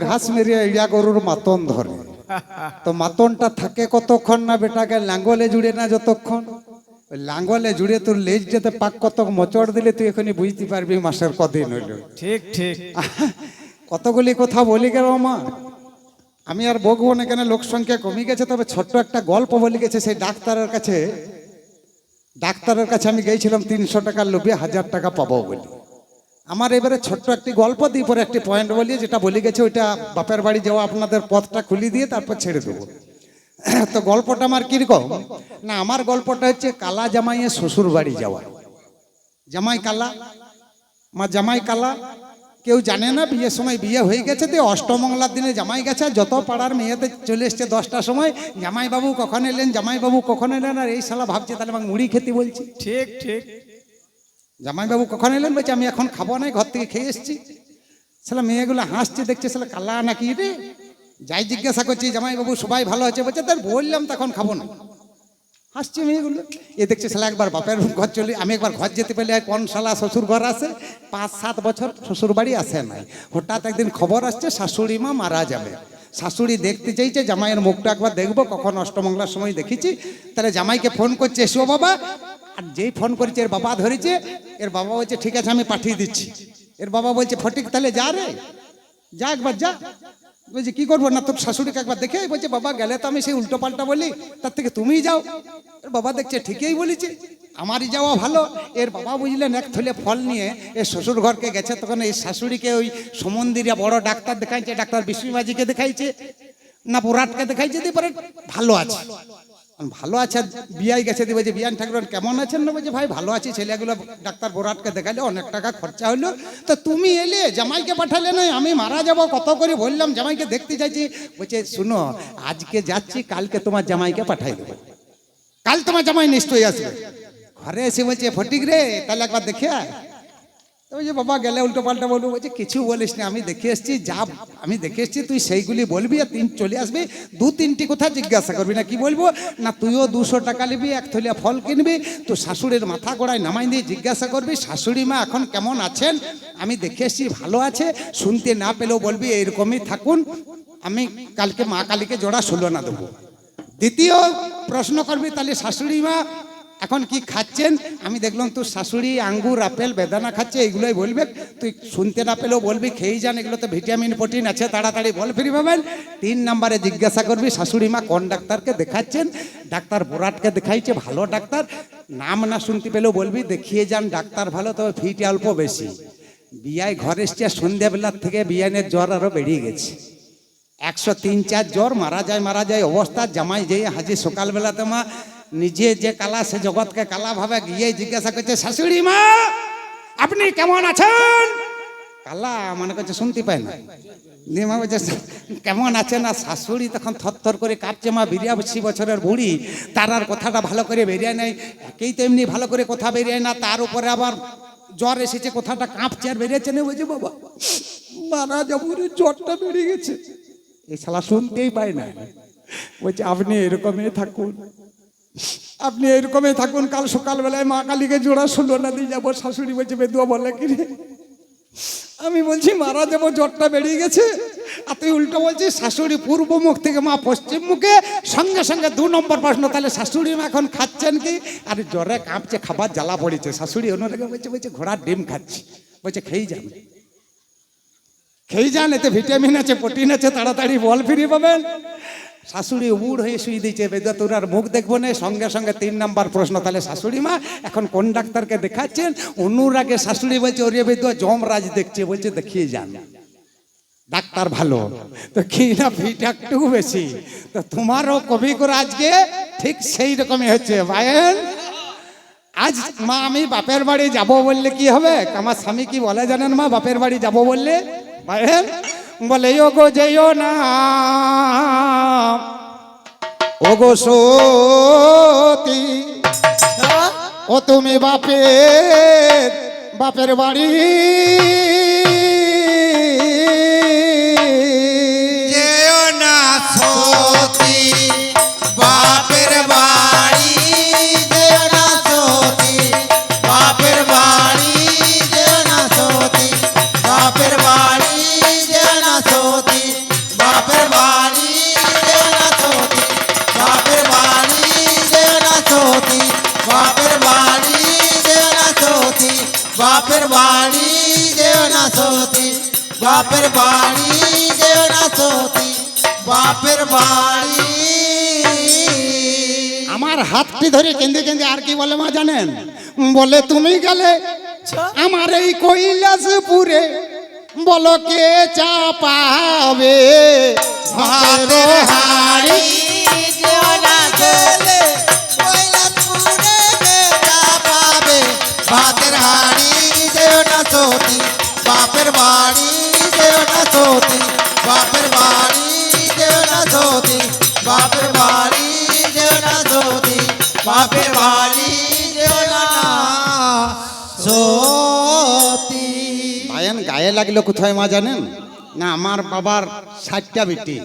ঘাস মেরিয়ে ইড়িয়া গরুর মাতন ধরে। তো মাতনটা থাকে কতক্ষণ না বেটাকে? লাঙ্গলে জুড়ে না যতক্ষণ? ওই লাঙ্গলে জুড়ে তোর লেজ যেতে পাক কত মোচড় দিলে তুই এখনই বুঝতে পারবি মাসের কদিন হইল। ঠিক ঠিক। কতগুলি কথা বলি গেল মা। আমি আর বকবো না কেন? লোক সংখ্যা কমে গেছে তবে ছোট্ট একটা গল্প বলি গেছে সেই ডাক্তারের কাছে। ডাক্তারের কাছে আমি গেছিলাম তিনশো টাকার লোভে হাজার টাকা পাবো বলি। আমার এবারে ছোট্ট একটি গল্প দিয়ে পরে একটি পয়েন্ট বলি যেটা বলি গেছে, ওইটা বাপের বাড়ি যাওয়া আপনাদের পথটা খুলে দিয়ে তারপর ছেড়ে দেবো। তো গল্পটা আমার কীরকম? না, আমার গল্পটা হচ্ছে কালা জামাইয়ের শ্বশুর বাড়ি যাওয়া। জামাই কালা? মা জামাই কালা? কেউ জানে না, বিয়ের সময় বিয়ে হয়ে গেছে তো, অষ্টমঙ্গলার দিনে জামাই গেছে, যত পাড়ার মেয়েতে চলে এসছে দশটার সময়, জামাইবাবু কখন এলেন, জামাইবাবু কখন এলেন, আর এই শালা ভাবছে তাহলে আমাকে মুড়ি খেতে বলছি। ঠিক ঠিক। জামাইবাবু কখন এলেন? বলছে, আমি এখন খাব না ঘর থেকে খেয়ে এসেছি। শালা মেয়েগুলো হাসছে, দেখছে শালা কালা নাকি রে? যাই জিজ্ঞাসা করছি, জামাইবাবু, সবাই ভালো আছে? বলছে তার বললাম, তখন খাব না। হাসছে মেয়েগুলো। এ দেখছে শালা একবার বাপের ঘর চলে, আমি একবার ঘর যেতে পেলে কোন শালা শ্বশুর ঘর আসে পাঁচ, সাত বছর শ্বশুর বাড়ি আসে নাই। হঠাৎ একদিন খবর আসছে, শাশুড়ি মা মারা যাবে। শাশুড়ি দেখতে চাইছে, জামাইয়ের মুখটা একবার দেখব, কখন অষ্টমঙ্গলার সময় দেখেছি। তাহলে জামাইকে ফোন করছে, এসো বাবা আর যেই ফোন করেছে, এর বাবা ধরেছে, এর বাবা বলছে, ঠিক আছে, আমি পাঠিয়ে দিচ্ছি। এর বাবা বলছে, ফটিক, তাহলে যা রে। যা একবার, যা। বলছে, কি করব? না, তোর শাশুড়িকে একবার দেখে বলছে, বাবা, গেলে তো আমি সেই উল্টো পাল্টা বলি, তার থেকে তুমিই যাও। এর বাবা দেখছে, ঠিকই বলেছে, আমারই যাওয়া ভালো। এর বাবা বুঝলেন, এক থলে ফল নিয়ে এর শ্বশুর ঘরকে গেছে, তখন এই শাশুড়িকে ওই সমন্দিরিয়া বড় ডাক্তার দেখাইছে, ডাক্তার বিষ্ণুবাজিকে দেখাইছে, না, পোরাটকে দেখাইছে দিয়ে পরে ভালো আছে। ভালো আছে, বিয়াই গেছে দিয়ে বলছে, বিয়ান ঠাকুর কেমন আছেন না বলছে, ভাই ভালো আছি, ছেলেগুলো ডাক্তার বোরাটকে দেখালে অনেক টাকা খরচা হলো তো তুমি এলে জামাইকে পাঠালে নয় আমি মারা যাব, কত করে বললাম, জামাইকে দেখতে চাইছি বলছে, শুনো, আজকে যাচ্ছি, কালকে তোমার জামাইকে পাঠাই দেবো। কাল তোমার জামাই নিশ্চয়ই আসবে। ঘরে এসে বলছে, ফটিক রে, তাহলে একবার দেখে আয়। তো যে বাবা গেলে উল্টো পাল্টা বলব, বলছে, কিছু বলিস না, আমি দেখে এসেছি, যা, আমি দেখে এসেছি, তুই সেইগুলি বলবি আর তিন চলে আসবি, দু তিনটি কথা জিজ্ঞাসা করবি না, কি বলব? না, তুইও দুশো টাকা নিবি, এক থলিয়া ফল কিনবি তো শাশুড়ির মাথা গোড়ায় নামাই দিয়ে জিজ্ঞাসা করবি, শাশুড়ি মা এখন কেমন আছেন? আমি দেখে এসেছি, ভালো আছে, শুনতে না পেলেও বলবি, এইরকমই থাকুন, আমি কালকে, মা কালীকে জোড়া ষোলো না দেবো। দ্বিতীয় প্রশ্ন করবি, তাহলে শাশুড়ি মা এখন কি খাচ্ছেন? আমি দেখলাম তোর শাশুড়ি আঙ্গুর, আপেল, বেদানা খাচ্ছে এইগুলোই বলবে। তুই শুনতে না পেলেও বলবি, খেয়েই যান এগুলো তো ভিটামিন, প্রোটিন আছে, তাড়াতাড়ি বল, ফ্রি পাবেন তিন নম্বরে জিজ্ঞাসা করবি, শাশুড়ি মা কোন ডাক্তারকে দেখাচ্ছেন? ডাক্তার বোরাটকে দেখাইছে, ভালো ডাক্তার। নাম না শুনতে পেলেও বলবি, দেখিয়ে যান, ডাক্তার ভালো, তবে ফিট অল্প বেশি। বিয়ায় ঘর এসছে, সন্ধ্যাবেলার থেকে বিয়ানের জ্বর আরও বেরিয়ে গেছে। একশো তিন চার জ্বর, মারা যায় মারা যায়, অবস্থা, জামাই যেয়ে হাজি সকালবেলাতে মা নিজে যে কালা সে জগৎকে কালা ভাবে গিয়ে জিজ্ঞাসা করছে শাশুড়ি মা আপনি কেমন আছেন? কালা মনে করছে শুনতে পায় না। মা বলছে কেমন আছেন? না শাশুড়ি তখন থরথর করে কাঁপছে মা বিরাশি বছরের বুড়ি তার আর কথাটা ভালো করে বেরিয়ে নেয় একেই তো এমনি ভালো করে কথা বেরিয়ে না তার উপরে আবার জ্বর এসেছে কথাটা কাঁপছে আর বেরিয়েছে। না বলছে বাবা মারা যাব রে, জ্বরটা বেরিয়ে গেছে। শালা শুনতেই পায় না। বলছে আপনি এরকমই থাকুন। আপনি এরকমই থাকুন, কাল সকালবেলায় মা কালীকে জোড়া শুনলো না দিয়ে যাব, শাশুড়ি বলছে, বেদুয়া বলে কিরে আমি বলছি, মারা যাব, জ্বরটা বেরিয়ে গেছে। আর তুই উল্টো বলছিস, শাশুড়ি পূর্ব মুখ থেকে মা পশ্চিম মুখে, সঙ্গে সঙ্গে দু নম্বর প্রশ্ন, তাহলে শাশুড়ি মা এখন খাচ্ছেন কি? আর জ্বরে কাঁপছে, খাবার জ্বালা পড়েছে, শাশুড়ি অন্যদিকে বলছে বলছে, ঘোড়ার ডিম খাচ্ছি। বলছে, খেয়ে যান। খেয়ে যান, এতে ভিটামিন আছে, প্রোটিন আছে, তাড়াতাড়ি বল ফিরিয়ে পাবেন। শাশুড়ি উড় হয়ে শুয়ে দিয়েছে, বেদা তোর আর মুখ দেখব না। সঙ্গে সঙ্গে তিন নাম্বার প্রশ্ন, তাহলে শাশুড়ি মা, এখন কোন ডাক্তারকে দেখাচ্ছেন? অনুরাগে শাশুড়ি বলছে, ওরে বেদুয়া, যমরাজ দেখছে। বলছে, দেখিয়ে যান। ডাক্তার ভালো। তো কি না ভিটা একটু বেশি। তো তোমারও কবি করে আজকে ঠিক সেই রকমই হচ্ছে। ভাইয়েন আজ মা, আমি বাপের বাড়ি যাব বললে কি হবে? আমার স্বামী কি বলে জানেন মা, বাপের বাড়ি যাব বললে? ভাইয়েন বলে ও গো যেও না। ও গো সতী ও তুমি বাপের বাপের বাড়ি বাপের বাড়ি যেও না সতী বাপের বাড়ি যেও না সতী বাপের বাড়ি যেও না সতী বাপের বাড়ি। আমার হাতটি ধরে কেঁদে কেঁদে আর কি বলে মা জানেন? বলে তুমি গেলে আমার এই কৈলাসপুরে বলো কে চাপাবে ভাতের হাড়ি ভাতের হাড়ি যেও না সতী, বাপের বাড়ি যেও না সতী, বাপের বাড়ি যেও না সতী, বাপের বাড়ি যেও না সতী, বাপের বাড়ি যেও না সতী। ভাইয়ান গায়ে লাগল কোথায় মা জানেন? না, আমার বাবার ষাটটা বেটি।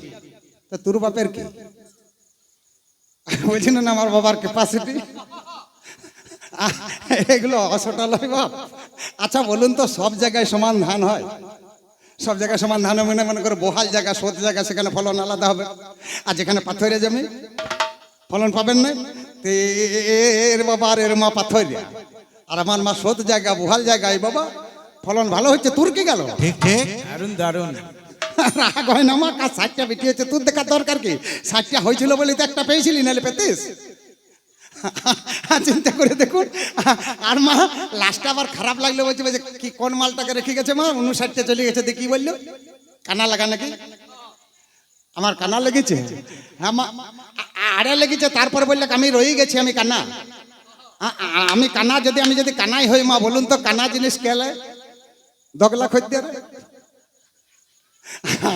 তো তোর বাপের কি? বলছি না আমার বাবার ক্যাপাসিটি এগুলো অসটা লয় বাপ। আচ্ছা বলুন তো সব জায়গায় সমান ধান হয়? সব জায়গায় সমান ধান মনে মনে করে বহাল জায়গা সোত জায়গা সেখানে ফলন আলাদা হবে। আর যেখানে পাথরে জমি ফলন পাবেন না? তো এর বাবা আর এর মা পাথরিয়া আর আমার মা সোত জায়গা বহাল জায়গায় বাবা ফলন ভালো হচ্ছে তোর কি গেল? ঠিক ঠিক। দারুণ দারুণ। রাগ হয় না আমার কাজ ষাটটা বেটি হচ্ছে তোর দেখার দরকার কি? ষাটটা হয়েছিল বলে তো একটা পেয়েছিলি নাহলে পেতিস? চিন্তা করে দেখুন। আর মা লাস্টে আবার খারাপ লাগল বলছে বলছে, কি, কোন মালটাকে রেখে গেছে মা? উনষাটটা চলে গেছে দেখি বলল। কানা লাগা নাকি? আমার কানা লেগেছে? হ্যাঁ মা, আড়ে লেগেছে, তারপর বললে, আমি রয়ে গেছি, আমি কানা। আমি কানা যদি, আমি যদি কানাই হই মা, বলুন তো কানা জিনিস খেলে দগলা খদ্দের।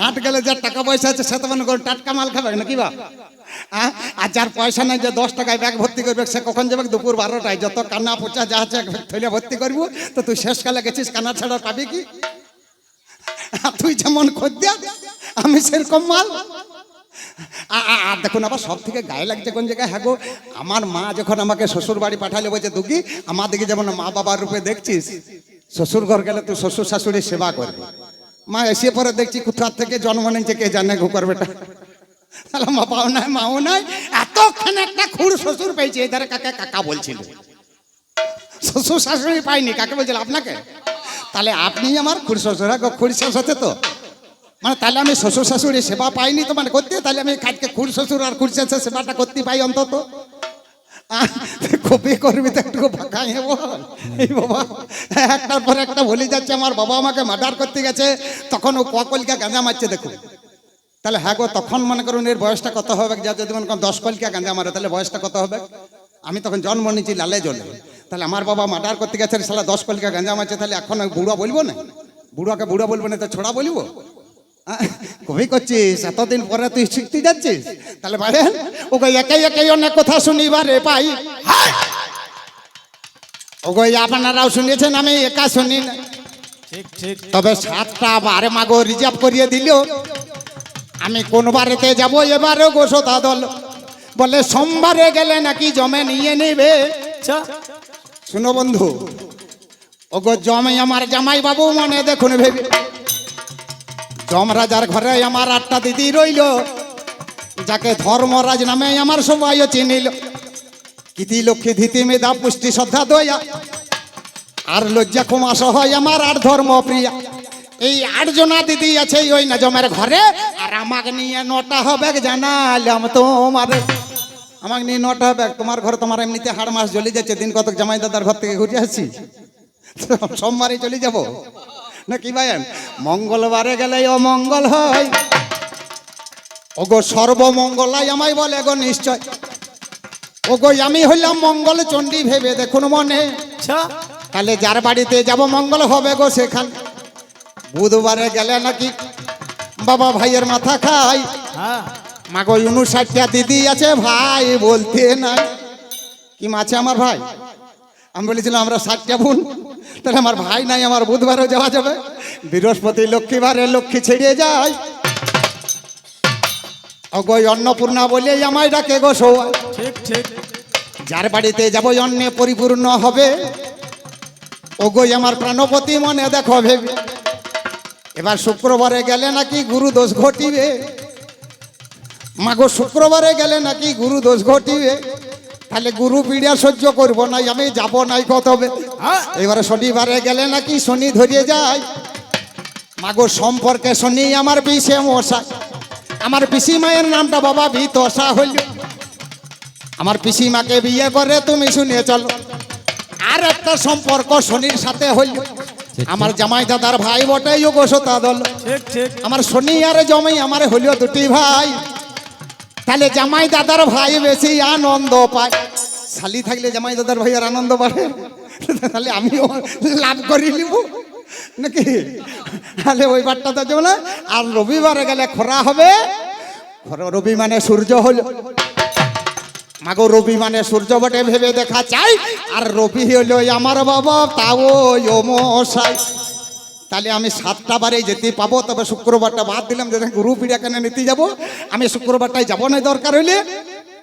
হাট গেলে যার টাকা পয়সা আছে সে তো করুন টাটকা মাল খাবে নাকি বা? আর যার পয়সা নাই যে দশ টাকায় ব্যাগ ভর্তি করবে, সে কখন যাবে? দুপুর বারোটায়। যত কান্না পোচা, যা আছে থইলে ভর্তি করব। তো তুই শেষকালে গেছিস, কান্না ছাড়া পাবি কি? তুই যেমন খদ্দের আমি সেরকম মাল। আর দেখুন, আবার সব থেকে গায়ে লাগছে কোন জায়গায়? হ্যাঁ গো, আমার মা যখন আমাকে শ্বশুর বাড়ি পাঠালে বলছে, দুগি আমাদেরকে যেমন মা বাবার রূপে দেখছিস, শ্বশুর ঘর গেলে তুই শ্বশুর শাশুড়ির সেবা করবি। মা এসে পরে দেখছি কোথার থেকে জন্ম নিয়েছে কে জানে গো করবে তাহলে মা পাও নাই মাও নাই এতক্ষণ একটা খুড় শ্বশুর পেয়েছে এধারে কাকে কাকা বলছিল? শ্বশুর শাশুড়ি পাইনি কাকে বলছিল আপনাকে? তাহলে আপনি আমার খুড় শ্বশুর হ্যাঁ গো শ্বশুর তো। মানে তাহলে আমি শ্বশুর শাশুড়ি সেবা পাইনি তো মানে করতে, তাহলে আমি কাজকে খুর শ্বশুর আর খুর শাশুর সেবাটা করতে পাই অন্তত। কপি করবি তো একটু ফাঁকা বল এই বাবা। একটার পর একটা বলে যাচ্ছে, আমার বাবা আমাকে মার্ডার করতে গেছে, তখন ও ককলিকা গাঁজা মারছে, দেখুন। তাহলে হ্যাঁ গো তখন মনে করুন এর বয়সটা কত হবে? যা যদি মনে করুন দশ কলিকা গাঁজা মারে তাহলে বয়সটা কত হবে? আমি তখন জন্ম নিয়েছি লালে জলে। তাহলে আমার বাবা মার্ডার করতে গেছে সালা দশ কলিকা গাঁজা মারছে তাহলে এখন বুড়ো বলব না? বুড়োকে বুড়ো বলব না তো ছোড়া বলব? কবি করছিস এতদিন পরে তুই শিখতে যাচ্ছিস? তাহলে ভাইয়েন ওকে একাই একাই অনেক কথা শুনিবারে পাই। ওগো আপনারাও শুনেছেন আমি একা শুনি না। ঠিক ঠিক। তবে সাতটা বারে মাগো রিজার্ভ করিয়ে দিল। আমি কোন বারেতে যাব এবারে গো সোতা দল। বলে সোমবারে গেলে নাকি জমে নিয়ে নেবে? আচ্ছা। শুনো বন্ধু ওগো জমে আমার জামাই বাবু মনে দেখুন ভেবে। জম রাজার ঘরে আমার আটটা দিদি রইল যাকে ধর্মরাজ নামে আমার সবাই চিনিল। কীতি লক্ষ্মী ধীতি মেধা পুষ্টি শ্রদ্ধা দয়া। আর লজ্জা কুমা সহ আমার আর ধর্ম প্রিয়া এই আটজনা দিদি আছে ওই না জমের ঘরে আর আমাকে নিয়ে নটা হবে জানালাম তোমার। আমাকে নিয়ে নটা হবে তোমার ঘরে তোমার এমনিতে হাড় মাস জ্বলে যাচ্ছে দিন কতক জামাই দাদার ঘর থেকে ঘুরে আসছি সোমবারে চলে যাব। না কি ভাইয়েন? মঙ্গলবারে গেলে অমঙ্গল হয়। ও ওগো সর্বমঙ্গলাই আমায় বলে গো নিশ্চয়। ওগো আমি হইলাম মঙ্গল চণ্ডী ভেবে দেখুন মনে। তাহলে যার বাড়িতে যাব মঙ্গল হবে গো সেখান। বুধবারে গেলে নাকি বাবা ভাইয়ের মাথা খাই হ্যাঁ। মাগো উনষাটটা দিদি আছে ভাই বলতে নাই। কি মাছে আমার ভাই? আমি বলেছিলাম আমরা ষাটটা বোন। তাহলে আমার ভাই নাই আমার বুধবারেও যাওয়া যাবে। বৃহস্পতি লক্ষ্মীবারে লক্ষ্মী ছেড়ে যায়। ওগো অন্নপূর্ণা বলেই আমায় ডাকে গো ঠিক ঠিক। যার বাড়িতে যাব অন্নে পরিপূর্ণ হবে। ওগোই আমার প্রাণপতি মনে দেখো ভেবে। এবার শুক্রবারে গেলে নাকি গুরু দোষ ঘটিবে? মাগো শুক্রবারে গেলে নাকি গুরু দোষ ঘটিবে? তাহলে গুরু পিড়িয়া সহ্য করব নাই আমি যাব নাই কত হবে হ্যাঁ? এবারে শনিবারে গেলে নাকি শনি ধরিয়ে যায়। মাগো সম্পর্কে শনি আমার বিষে মশা আমার পিসি মায়ের নামটা বাবা বিতসা হইল। আমার পিসি মাকে বিয়ে করে তুমি শুনে চলো। আর একটা সম্পর্ক শনির সাথে হইল। আমার জামাই দাদার ভাই বটে যোগসতা দল। ঠিক ঠিক আমার শনি আর জমাই আমার হইল দুটি ভাই। তাহলে জামাই দাদার ভাই বেশি আনন্দ পায়। শালি থাকলে জামাই দাদার ভাই আর আনন্দ পায় তাহলে আমিও লাভ করি নিব। নাকি? তাহলে ওই বারটা তো আর রবিবারে গেলে খরা হবে। খরা রবি মানে সূর্য হলো। মাগো রবি মানে সূর্য বটে ভেবে দেখা চাই। আর রবি হলো আমার বাবা, তাও মশাই। তাহলে আমি সাতটা বারে যেতে পাবো, তবে শুক্রবারটা বাদ দিলাম যে গুরু পিড়া কেন নিতে যাব। আমি শুক্রবারটাই যাব না, দরকার হইলে।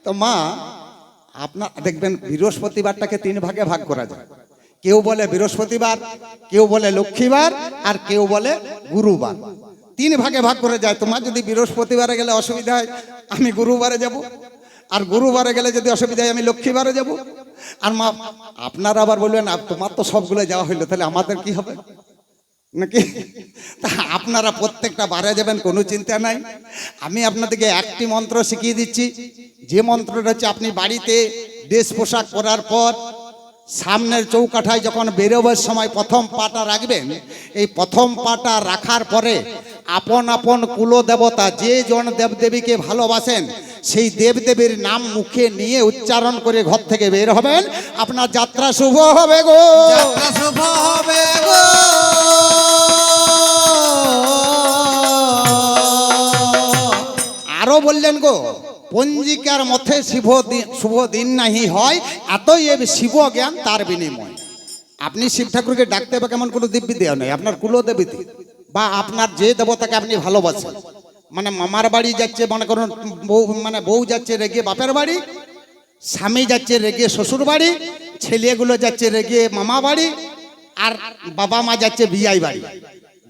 তো মা আপনার দেখবেন বৃহস্পতিবারটাকে তিন ভাগে ভাগ করা যায়। কেউ বলে বৃহস্পতিবার, কেউ বলে লক্ষ্মীবার, আর কেউ বলে গুরুবার। তিন ভাগে ভাগ করে যায়। তোমার যদি বৃহস্পতিবারে গেলে অসুবিধা হয়, আমি গুরুবারে যাব। আর গুরুবারে গেলে যদি অসুবিধা হয়, আমি লক্ষ্মীবারে যাব। আর মা, আপনারা আবার বলবেন তোমার তো সবগুলো যাওয়া হইল, তাহলে আমাদের কি হবে? নাকি? তা আপনারা প্রত্যেকটা বারে যাবেন, কোনো চিন্তা নাই। আমি আপনাদেরকে একটি মন্ত্র শিখিয়ে দিচ্ছি। যে মন্ত্রটা হচ্ছে, আপনি বাড়িতে ড্রেস পোশাক করার পর সামনের চৌকাঠায় যখন বেরোবার সময় প্রথম পাটা রাখবেন, এই প্রথম পাটা রাখার পরে আপন আপন কুলো দেবতা যে জন দেবদেবীকে ভালোবাসেন সেই দেবদেবীর নাম মুখে নিয়ে উচ্চারণ করে ঘর থেকে বের হবেন। আপনার যাত্রা শুভ হবে গো। যাত্রা শুভ হবে গো। আরও বললেন গো পঞ্জিকার মধ্যে শুভ দিন শুভ দিন নাহি হয় এতই এ শিব জ্ঞান তার বিনিময়। আপনি শিব ঠাকুরকে ডাকতে হবে কেমন কোনো দিব্যি দেওয়া নেই আপনার কুলো কুলদেবীতে বা আপনার যে দেবতাকে আপনি ভালোবাসেন। মানে মামার বাড়ি যাচ্ছে, মনে করুন, বউ মানে বউ যাচ্ছে রেগে বাপের বাড়ি, স্বামী যাচ্ছে রেগে শ্বশুর বাড়ি, ছেলেগুলো যাচ্ছে রেগে মামা বাড়ি, আর বাবা মা যাচ্ছে বিয়াই বাড়ি।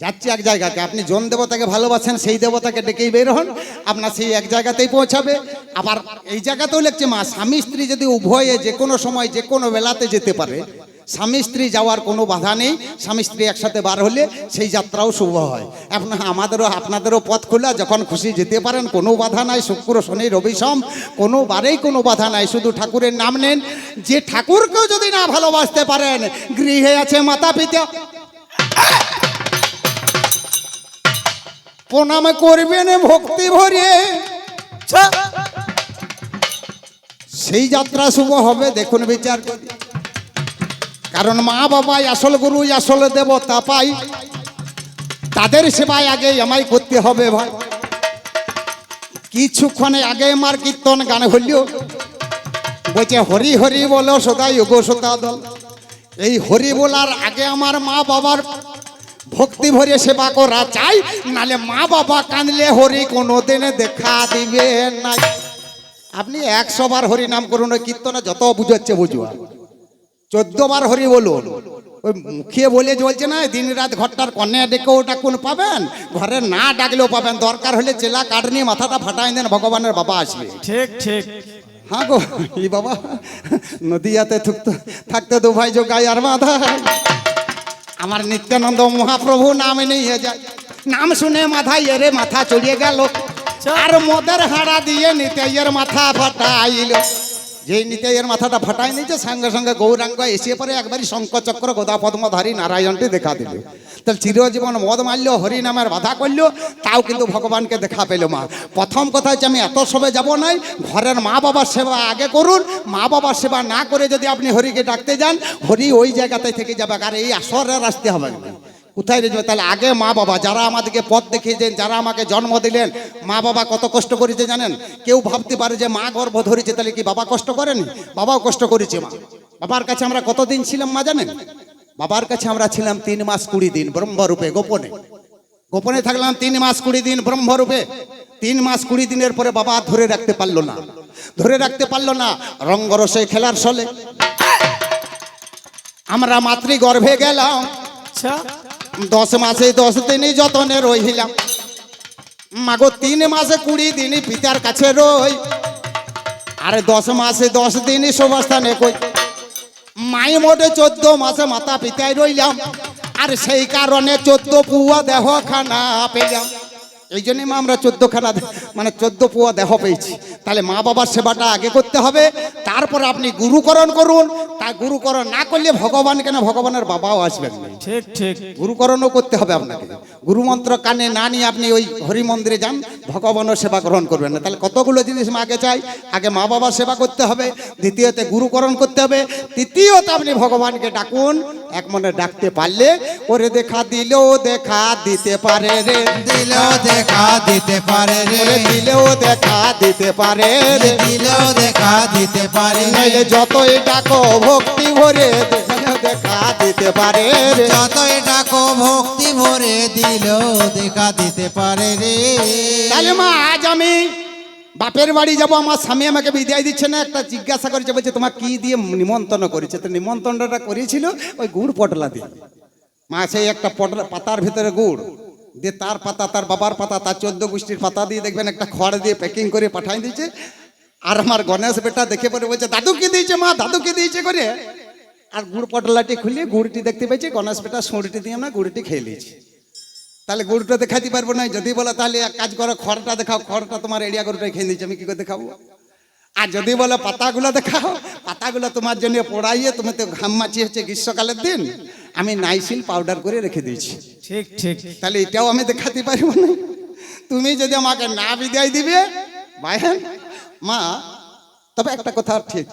যাচ্ছে এক জায়গাতে, আপনি জন দেবতাকে ভালোবাসেন, সেই দেবতাকে ডেকেই বের হন, আপনার সেই এক জায়গাতেই পৌঁছাবে। আবার এই জায়গাতেও লিখছে মা, স্বামী স্ত্রী যদি উভয়ে যে কোনো সময় যে কোনো বেলাতে যেতে পারে স্বামী স্ত্রী যাওয়ার কোনো বাধা নেই, স্বামী স্ত্রী একসাথে বার হলে সেই যাত্রাও শুভ হয়। আপনার আমাদেরও, আপনাদেরও পথ খোলা, যখন খুশি যেতে পারেন, কোনো বাধা নাই, শুক্র, শনি, রবি, সোম, কোনো বারেই কোনো বাধা নাই, শুধু ঠাকুরের নাম নেন। যে ঠাকুরকেও যদি না ভালোবাসতে পারেন, গৃহে আছে মাতা পিতা প্রণাম করবেন ভক্তি ভরে সেই যাত্রা শুভ হবে, দেখুন বিচার করে কারণ মা বাবাই আসল গুরু, আসল দেবতা পাই। তাদের সেবায় আগে আমায় করতে হবে ভাই। কিছুক্ষণে আগে আমার কীর্তন গান হইল। বলছে, হরি হরি বলো সদাই গো সদা দল এই হরি বলার আগে আমার মা বাবার ভক্তি ভরে সেবা করা চাই। নালে মা বাবা কাঁদলে হরি কোনো দিনে দেখা দিবে না আপনি একশো বার হরি নাম করুন কীর্তনে যত বুঝাচ্ছে বুঝুয়া চোদ্দ বার হরি বলুন। ওই মুখিয়ে বলে চলছে না দিন রাত ঘরটার কন্যা ডেকে ওটা কোন পাবেন? ঘরে না ডাকলেও পাবেন। দরকার হলে চেলা কাঠ নিয়ে মাথাটা ফাটাই দেন ভগবানের বাবা আসবে। ঠিক ঠিক। হ্যাঁ গো ই বাবা নদিয়াতে থাকতে থাকতে দু ভাই যো গাই আর বাধা। আমার নিত্যানন্দ মহাপ্রভু নাম নিয়ে যায় নাম শুনে মাথায় এরে মাথা চড়িয়ে গেল। আর মদের হাড়া দিয়ে নিতাইয়ের মাথা ফাটাইল। যেই এর মাথাটা ফাটাই নিয়েছে, সঙ্গে সঙ্গে গৌরাঙ্গ এসে পরে একবারই শঙ্খ চক্র গোদা পদ্মধারী নারায়ণটি দেখা দিল। তাহলে চিরজীবন মদ মারলো হরি নামের বাধা করল তাও কিন্তু ভগবানকে দেখা পেল মা। প্রথম কথা হচ্ছে, আমি এত সবে যাব নাই, ঘরের মা বাবার সেবা আগে করুন, মা বাবার সেবা না করে যদি আপনি হরিকে ডাকতে যান, হরি ওই জায়গাতে থেকে যাবে, আর এই আসরে আসতে হবে না। কোথায় রেজবে তাহলে আগে মা বাবা, যারা আমাদেরকে পথ দেখিয়েছেন, যারা আমাকে জন্ম দিলেন, মা বাবা কত কষ্ট করেছে জানেন? কেউ ভাবতে পারে যে মা গর্ভ ধরেছে, তাহলে কি বাবা কষ্ট করেনি? বাবাও কষ্ট করেছে মা। বাবার কাছে আমরা কতদিন ছিলাম মা জানেন? বাবার কাছে আমরা ছিলাম তিন মাস কুড়ি দিন, ব্রহ্মরূপে, গোপনে। গোপনে থাকলাম তিন মাস কুড়ি দিন, ব্রহ্মরূপে। তিন মাস কুড়ি দিনের পরে বাবা ধরে রাখতে পারল না। ধরে রাখতে পারল না, রঙ্গরসে খেলার সলে আমরা মাতৃগর্ভে গেলাম। আচ্ছা। দশ মাসে দশ দিনই যতনে রহিলাম। মাগো তিন মাসে কুড়ি দিনই পিতার কাছে রই। আর দশ মাসে দশ দিনই সবস্থানে কই। মাই মোটে চোদ্দ মাসে মাতা পিতায় রইলাম। আর সেই কারণে চোদ্দ পুয়া দেহ খানা পেলাম। এই জন্যই মা আমরা চোদ্দ খানা মানে চোদ্দ পুয়া দেহ পেয়েছি। তাহলে মা বাবার সেবাটা আগে করতে হবে। তারপর আপনি গুরুকরণ করুন। তা গুরুকরণ না করলে ভগবান কেন? ভগবানের বাবাও আসবেন না। ঠিক ঠিক। গুরুকরণও করতে হবে আপনাকে। গুরুমন্ত্র কানে না নিয়ে আপনি ওই হরি মন্দিরে যান ভগবানের সেবা গ্রহণ করবেন না। তাহলে কতগুলো জিনিস আগে চাই? আগে মা বাবার সেবা করতে হবে দ্বিতীয়তে গুরুকরণ করতে হবে তৃতীয়ত আপনি ভগবানকে ডাকুন। এক মনে ডাকতে পারলে ওরে দেখা দিলেও দেখা দিতে পারে রে। দিলেও দেখা দিতে পারে রে। দিলেও দেখা দিতে পারে রে। দিলেও দেখা দিতে পারে নাইলে যতই ডাকো ভক্তি ভরে দেখা দিতে পারে রে। যতই ডাকো ভক্তি ভরে দিলেও দেখা দিতে পারে রে। তাহলে মা আজ আমি বাপের বাড়ি যাব আমার স্বামী আমাকে বিদায় দিচ্ছে না একটা জিজ্ঞাসা করেছে বলছে তোমার কি দিয়ে নিমন্ত্রণ করেছে? তো নিমন্ত্রণটা করেছিল ওই গুড় পটলা দিয়ে। মা সেই একটা পটলা পাতার ভিতরে গুড়। দিয়ে তার পাতা তার বাবার পাতা তার চোদ্দ গোষ্ঠীর পাতা দিয়ে দেখবেন একটা খড় দিয়ে প্যাকিং করে পাঠাই দিয়েছে। আর আমার গণেশ বেটা দেখে পরে বলছে দাদু কি দিয়েছে মা? দাদু কি দিয়েছে করে? আর গুড় পটলাটি খুলে গুড়টি দেখতে পেয়েছি গণেশ বেটা সুঁড়টি দিয়ে আমরা গুড়টি খেয়ে নিয়েছি। তাহলে গরুটা দেখাতে পারব না যদি বলো তাহলে এক কাজ করো খড়টা দেখাও খড়টা তোমার এরিয়া গরুটা খেয়ে নিচ্ছে আমি কি করে দেখাবো? আর যদি বলো পাতাগুলো দেখাও পাতাগুলো তোমার জন্য পড়াইয়ে তুমি তো ঘাম মাছি হচ্ছে গ্রীষ্মকালের দিন আমি নাইসিল পাউডার করে রেখে দিয়েছি। ঠিক ঠিক। তাহলে এটাও আমি দেখাতে পারব না। তুমি যদি আমাকে না বিদায় দিবে ভাইয়েন মা, তবে একটা কথা ঠিক।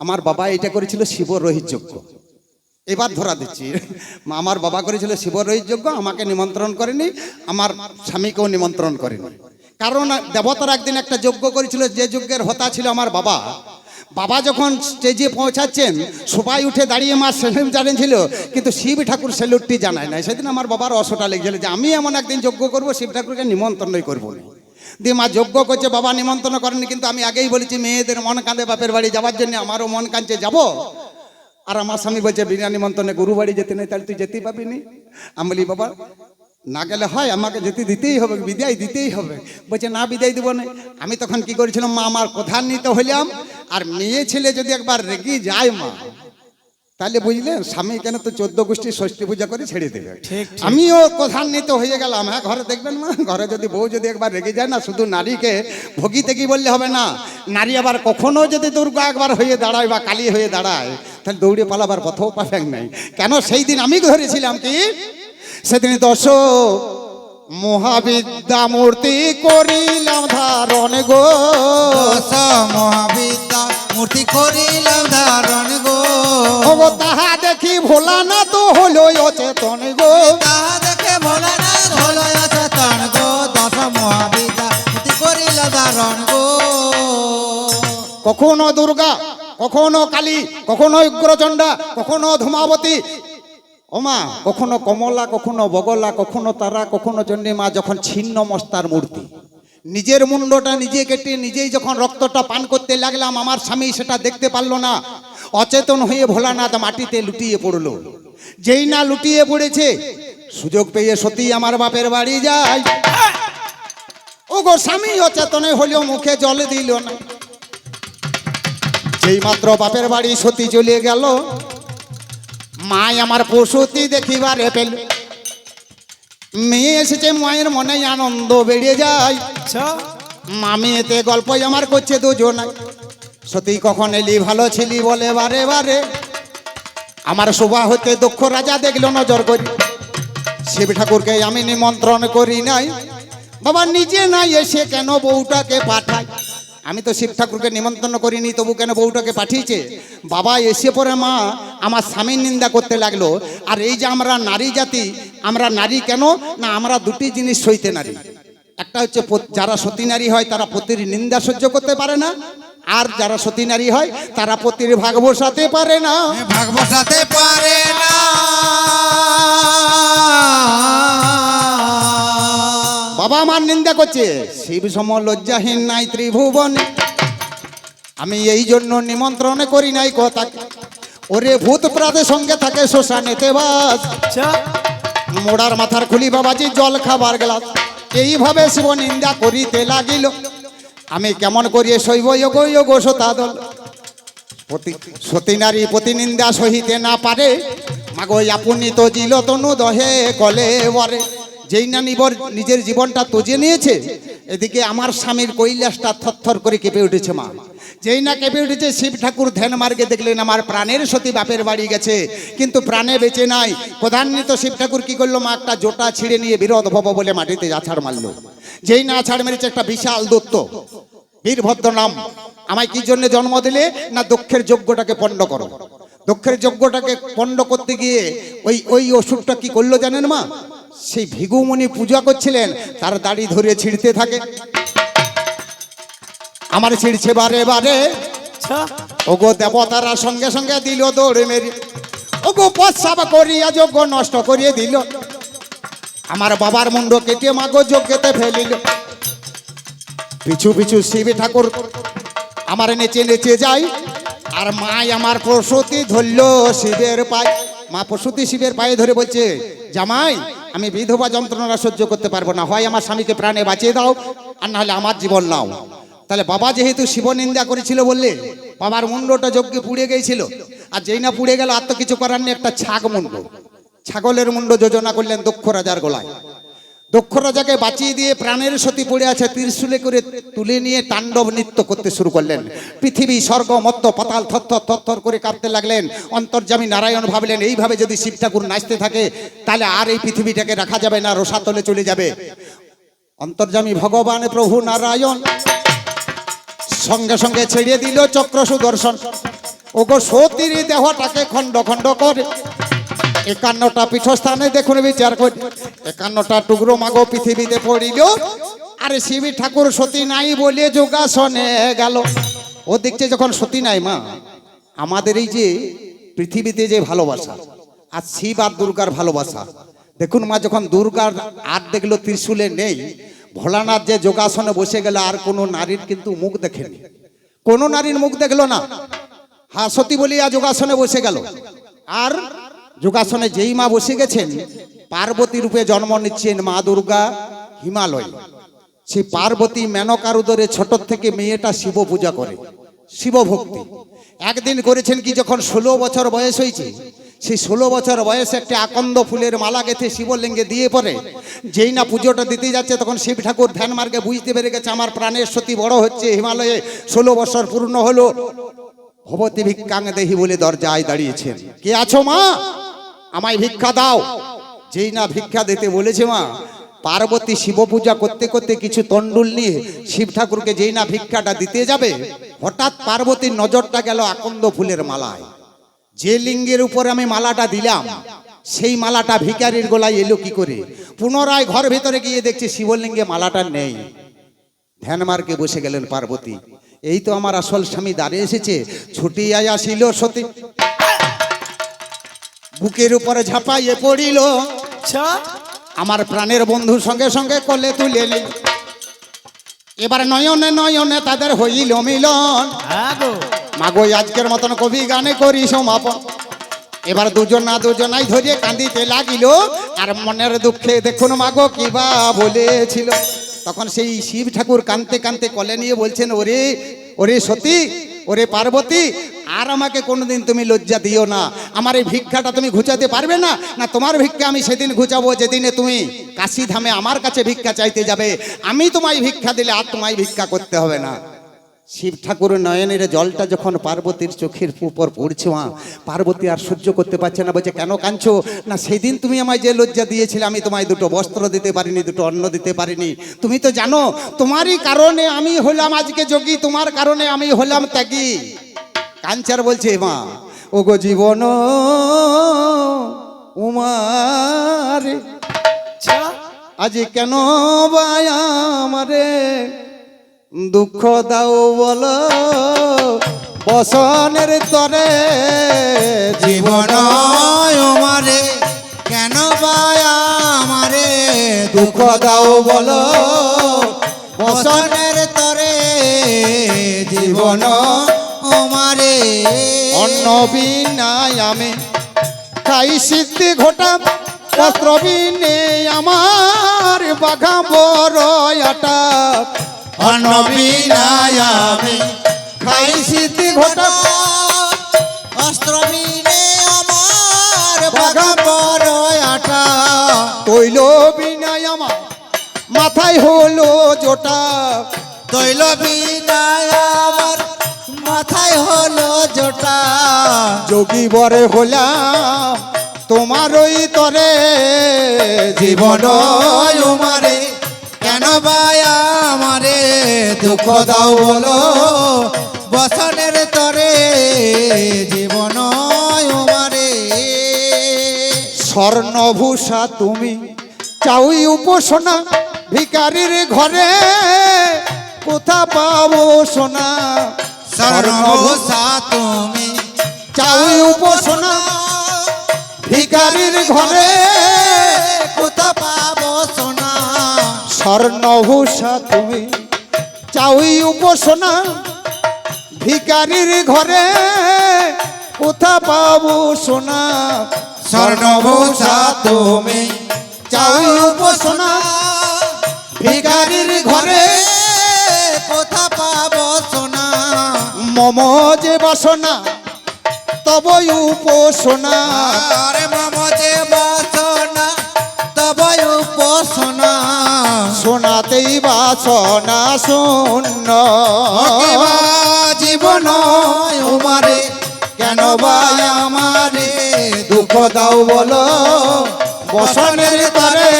আমার বাবা এটা করেছিল শিব রোহিত যজ্ঞ। এবার ধরা দিচ্ছি। আমার বাবা করেছিল শিব রোহিত যজ্ঞ, আমাকে নিমন্ত্রণ করেনি, আমার স্বামীকেও নিমন্ত্রণ করেনি। কারণ দেবতার একদিন একটা যজ্ঞ করেছিল, যে যজ্ঞের হতা ছিল আমার বাবা। বাবা যখন স্টেজে পৌঁছাচ্ছেন, সবাই উঠে দাঁড়িয়ে মা সেলিম জানিয়েছিল, কিন্তু শিব ঠাকুর সেলুটটি জানায় না সেদিন আমার বাবার অসটা লেগেছিল যে, আমি এমন একদিন যজ্ঞ করব, শিব ঠাকুরকে নিমন্ত্রণই করব না। দিয়ে মা যোগ্য করছে, বাবা নিমন্ত্রণ করেনি, কিন্তু আমি আগেই বলেছি, মেয়েদের মন কাঁদে বাপের বাড়ি যাওয়ার জন্য, আমারও মন কাঁদছে, যাব। আর আমার স্বামী বলছে বিনা নিমন্ত্রণে গুরু বাড়ি যেতে নেই, তাহলে তুই যেতেই পাবি নি। আমি বলি, বাবা, না গেলে হয়, আমাকে যেতে দিতেই হবে, বিদায় দিতেই হবে। বলছে, না বিদায় দিব না। আমি তখন কি করেছিলাম, মা, আমার কথা নিতে হইলাম, আর মেয়ে ছেলে যদি একবার রেগে যায়, মা তাহলে বুঝলেন স্বামী কেন তো চোদ্দ গোষ্ঠী ষষ্ঠী পূজা করে ছেড়ে দেবে। আমিও কথান্বিত হয়ে গেলাম। হ্যাঁ ঘরে দেখবেন মা ঘরে যদি বউ যদি একবার রেগে যায় না শুধু নারীকে ভোগিতে কি বললে হবে না? নারী আবার কখনো যদি দুর্গা একবার হয়ে দাঁড়ায় বা কালী হয়ে দাঁড়ায় তাহলে দৌড়ে পালাবার পথও পাবেন নাই। কেন সেই দিন আমি ধরেছিলাম কি? সেদিন দশ মহাবিদ্যা মূর্তি করিলাম ধারণ গো। মহাবিদ্যা মূর্তি করিলাম ধারণ গো। ও তাহা দেখি ভোলা না তো হলো অচেতন গো। তাহা দেখে ভোলা না হলো চেতন গো। দশ মহাবিদ্যা মূর্তি করিলাম ধারণ গো। কখনো দুর্গা কখনো কালী কখনো উগ্রচণ্ডা কখনো ধূমাবতী ওমা, কখনো কমলা, কখনো বগলা, কখনো তারা, কখনো চণ্ডী মা যখন ছিন্ন মস্তার মূর্তি। নিজের মুন্ডটা নিজে কেটে নিজেই যখন রক্তটা পান করতে লাগলাম, আমার স্বামী সেটা দেখতে পারল না। অচেতন হয়ে ভোলানাথ মাটিতে লুটিয়ে পড়ল। যেই না লুটিয়ে পড়েছে, সুযোগ পেয়ে সতী আমার বাপের বাড়ি যায়। ও গো স্বামী অচেতনে হলেও মুখে জল দিল না। যেই মাত্র বাপের বাড়ি সতী চলে গেল মাই আমার পশুতি দেখিবারে পেল। মেয়ে এসেছে মায়ের মনে আনন্দ বেড়ে যায়। আচ্ছা। মামি এতে গল্পই আমার করছে দুজনাই। সতী কখন এলি ভালো ছিলি বলে বারে বারে। আমার শোভা হতে দক্ষ রাজা দেখল নজর করি। শিব ঠাকুরকে আমি নিমন্ত্রণ করি নাই। বাবা নিজে নাই এসে কেন বউটাকে পাঠায় আমি তো শিব ঠাকুরকে নিমন্ত্রণ করিনি, তবু কেন বউটাকে পাঠিয়েছে? বাবা এসে পরে মা, আমার স্বামীর নিন্দা করতে লাগল। আর এই যে আমরা নারী জাতি, আমরা নারী কেন? না, আমরা দুটি জিনিস সইতে নারী। একটা হচ্ছে যারা সতী নারী হয়, তারা পতির নিন্দা সহ্য করতে পারে না। আর যারা সতী নারী হয়, তারা পতির ভাগ বসাতে পারে না। ভাগ বসাতে পারে না। বাবা আমার নিন্দা করছে। শিব সম লজ্জাহীন নাই ত্রিভুবনে। আমি এই জন্য নিমন্ত্রণ করি নাই কথা ওরে ভূত প্রাতের সঙ্গে থাকে শ্মশানেতে বাস আচ্ছা। মোড়ার মাথার খুলি বাবাজি জল খাবার গ্লাস। এইভাবে শিব নিন্দা করিতে লাগিল। আমি কেমন করিয়ে শৈব যোগ যোগ সতাদল সতী নারী প্রতিনিন্দা সহিতে না পারে। মাগো আপনি তো জিল তনু দহে কলে বরে। যেই না নিবর নিজের জীবনটা তজে নিয়েছে, এদিকে আমার স্বামীর কৈলাসটা থরথর করে কেঁপে উঠেছে মা। যেই না কেঁপে উঠেছে, শিব ঠাকুর ধ্যান মার্গে দেখলেন আমার প্রাণের সতী বাপের বাড়ি গেছে, কিন্তু প্রাণে বেঁচে নাই। প্রধান্বিত শিব ঠাকুর কি করল মা, একটা জোটা ছিঁড়ে নিয়ে বিরোধ ভব বলে মাটিতে আছাড় মারলো। যেই না আছাড় মেরেছে, একটা বিশাল দত্ত। বীরভদ্র নাম। আমায় কি জন্য জন্ম দিলে, না দক্ষের যজ্ঞটাকে পণ্ড করো? দক্ষের যজ্ঞটাকে পণ্ড করতে গিয়ে ওই ওই অসুরটা কি করল জানেন মা? সেই ভিগুমণি পূজা করছিলেন, তার দাড়ি ধরে ছিঁড়তে থাকে। আমার ছিঁড়ছে বারে বারে। ওগো দেবতারা সঙ্গে সঙ্গে দিল দৌড়ে মেরে। ওগো পশ্চাপ করিয়া যজ্ঞ নষ্ট করিয়ে দিল। আমার বাবার মুন্ড কেটে মাগো যজ্ঞতে ফেলিল। পিছু পিছু শিব ঠাকুর, আমার নেচে নেচে যাই আর মাই আমার প্রসূতি ধরল শিবের পায়ে। মা প্রসূতি শিবের পায়ে ধরে বলছে, জামাই আমি বিধবা যন্ত্রণা সহ্য করতে পারব না। হয় আমার স্বামীকে প্রাণে বাঁচিয়ে দাও, আর নাহলে আমার জীবন নাও। তাহলে বাবা যেহেতু শিব নিন্দা করেছিল বললে, বাবার মুন্ডটা যজ্ঞে পুড়ে গিয়েছিল আর যেই না পুড়ে গেল, আর তো কিছু করার নেই, একটা ছাগ মুন্ড। ছাগলের মুন্ড যোজনা করলেন দক্ষ রাজার গলায়। দক্ষ রাজাকে বাঁচিয়ে দিয়ে প্রাণের সতী পড়ে আছে, ত্রিশূলে করে তুলে নিয়ে তাণ্ডব নৃত্য করতে শুরু করলেন। পৃথিবী, স্বর্গ, মত্ত, পাতাল থরথর থরথর করে কাঁপতে লাগলেন। অন্তর্জামী নারায়ণ ভাবলেন, এইভাবে যদি শিব ঠাকুর নাচতে থাকে, তাহলে আর এই পৃথিবীটাকে রাখা যাবে না, রসাতলে চলে যাবে। অন্তর্জামী ভগবান প্রভু নারায়ণ সঙ্গে সঙ্গে ছেড়ে দিল চক্র সুদর্শন। ওগো সতীর দেহটাকে খণ্ড খণ্ড করে একান্নটা পীঠস্থানে দেখুন, বিচার করি। একান্নটা টুকরো মাগো পৃথিবীতে পড়িল। আরে শিবী ঠাকুর সতী নাই বলে যোগাসনে গেল। ও দেখছে যখন সতী নাই মা, আমাদের এই যে পৃথিবীতে যে ভালোবাসা, আর শিব আর দুর্গার ভালোবাসা, দেখুন মা, যখন দুর্গার আর দেখল ত্রিশূলে নেই, ভোলানাথ যে যোগাসনে বসে গেল, আর কোনো নারীর কিন্তু মুখ দেখেনি। কোনো নারীর মুখ দেখল না। হ্যাঁ সতী বলিয়া যোগাসনে বসে গেল। আর যোগাসনে যেই মা বসে গেছেন, পার্বতী রূপে জন্ম নিচ্ছেন মা দুর্গা হিমালয়। সেই পার্বতী মেনকার উদরে ছোট থেকে মেয়েটা শিব পূজা করে, শিব ভক্তি। একদিন করেছেন কি যখন ষোলো বছর বয়স হয়েছে, সেই ষোলো বছর বয়সে একটা আকন্দ ফুলের মালা গেথে শিবলিঙ্গে দিয়ে পরে, যেই না পুজোটা দিতে যাচ্ছে তখন শিব ঠাকুর ধ্যান মার্গে বুঝতে পেরে গেছে, আমার প্রাণের সতী বড় হচ্ছে হিমালয়ে, ষোলো বছর পূর্ণ হলো। ভবতী ভিক্ষাং দেহি বলে দরজায় দাঁড়িয়েছেন। কে আছো মা? আমায় ভিক্ষা দাও। যেই না ভিক্ষা দিতে বলেছে মা, পার্বতী শিব পূজা করতে করতে কিছু তন্ডুল নিয়ে শিব ঠাকুরকে যেই না ভিক্ষাটা দিতে যাবে, হঠাৎ পার্বতীর নজরটা গেল আকন্দ ফুলের মালায়। যে লিঙ্গের উপর আমি মালাটা দিলাম, সেই মালাটা ভিকারির গলায় এলো কি করে? পুনরায় ঘর ভেতরে গিয়ে দেখছে শিবলিঙ্গে মালাটা নেই। ধ্যান মার্গে বসে গেলেন পার্বতী। এই তো আমার আসল স্বামী দাঁড়িয়ে এসেছে ছুটি আয়া আসিল সতী। বুকের উপরে ঝাঁপাইয়ে পড়িল। আচ্ছা। আমার প্রাণের বন্ধুর সঙ্গে সঙ্গে কলে তুলে এবার নয়নে নয়নে তাদের হইল মিলন। হ্যাঁ মাগো আজকের মতন কবি গানে করি সমাপন। এবার দুজন না দুজনাই ধরিয়ে কান্দিতে লাগিল। আর মনের দুঃখে দেখুন মাগো কিবা বলেছিল। তখন সেই শিব ঠাকুর কানতে কানতে কলে নিয়ে বলছেন ওরে ওরে সতী ওরে পার্বতী আর আমাকে কোনোদিন তুমি লজ্জা দিও না। আমার এই ভিক্ষাটা তুমি ঘুচাতে পারবে না? না, তোমার ভিক্ষা আমি সেদিন ঘুচাবো যেদিনে তুমি কাশি ধামে আমার কাছে ভিক্ষা চাইতে যাবে। আমি তোমায় ভিক্ষা দিলে আর তোমায় ভিক্ষা করতে হবে না। শিব ঠাকুর নয়নের জলটা যখন পার্বতীর চোখের উপর পড়ছে, মা, পার্বতী আর সহ্য করতে পারছে না, বলছে, কেন কাঁদছো? না, সেদিন তুমি আমায় যে লজ্জা দিয়েছিলে, আমি তোমায় দুটো বস্ত্র দিতে পারিনি, দুটো অন্ন দিতে পারিনি। তুমি তো জানো, তোমারই কারণে আমি হলাম আজকে যোগী, তোমার কারণে আমি হলাম ত্যাগী। কাঞ্চার বলছে, মা ও গো জীবন উমারে। আজ কেন আমারে? দুঃখ দাও বলো, বসনের তরে। জীবন আমারে কেন আমারে? দুঃখ দাও বলো, বসনের তরে। জীবন আমারে অন্ন বিনায় আমি খাই সিদ্ধি ঘটা বস্ত্র বিনে আমার বাঘা বড় আটা অনবিনায় আমি খাই স্মৃতি ঘটা অস্ত্র মিলে আমার বাঘা বড় আটা তৈল বিনায় আমার মাথায় হলো জোটা। তৈল বিনায় মাথায় হলো জোটা। যোগী বরে হলাম তোমার ওই তরে। জীবন জীবন উমারে কেন ভাই আমারে দুঃখ দাও বলো? বসনের তরে জীবন উমারে। স্বর্ণভূষা তুমি চাউই উপাসনা ভিকারির ঘরে কোথা পাবো সোনা? সর্বসা তুমি। চাউই উপাসনা। ভিকারির ঘরে কোথা পাবো সোনা। স্বর্ণভূষা তুমি। চাউই উপাসনা। ভিকারির ঘরে কোথা পাবো সোনা। স্বর্ণভূষা তুমি। চাউই উপাসনা। ভিকারির ঘরে মম যে বাসনা তব উপাসনা। আরে মমতে বাসনা তবই উপাসনা। সোনাতেই বাসনা শূন্য। জীবন উমারে কেন ভাই আমারে? দুঃখ দাও বলো বসনের তারে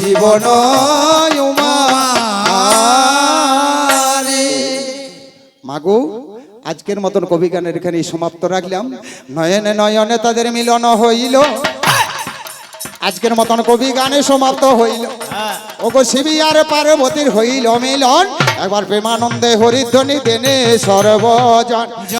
জীবন মাগো, আজকের মতন কবি গানের এখানে সমাপ্ত রাখলাম। নয়নে নয়নে তাদের মিলন হইল। আজকের মতন কবি গানে সমাপ্ত হইল। ওগো শিবি আর পার্বতীর হইল মিলন। একবার প্রেমানন্দে হরিধ্বনি দেনে সর্বজন।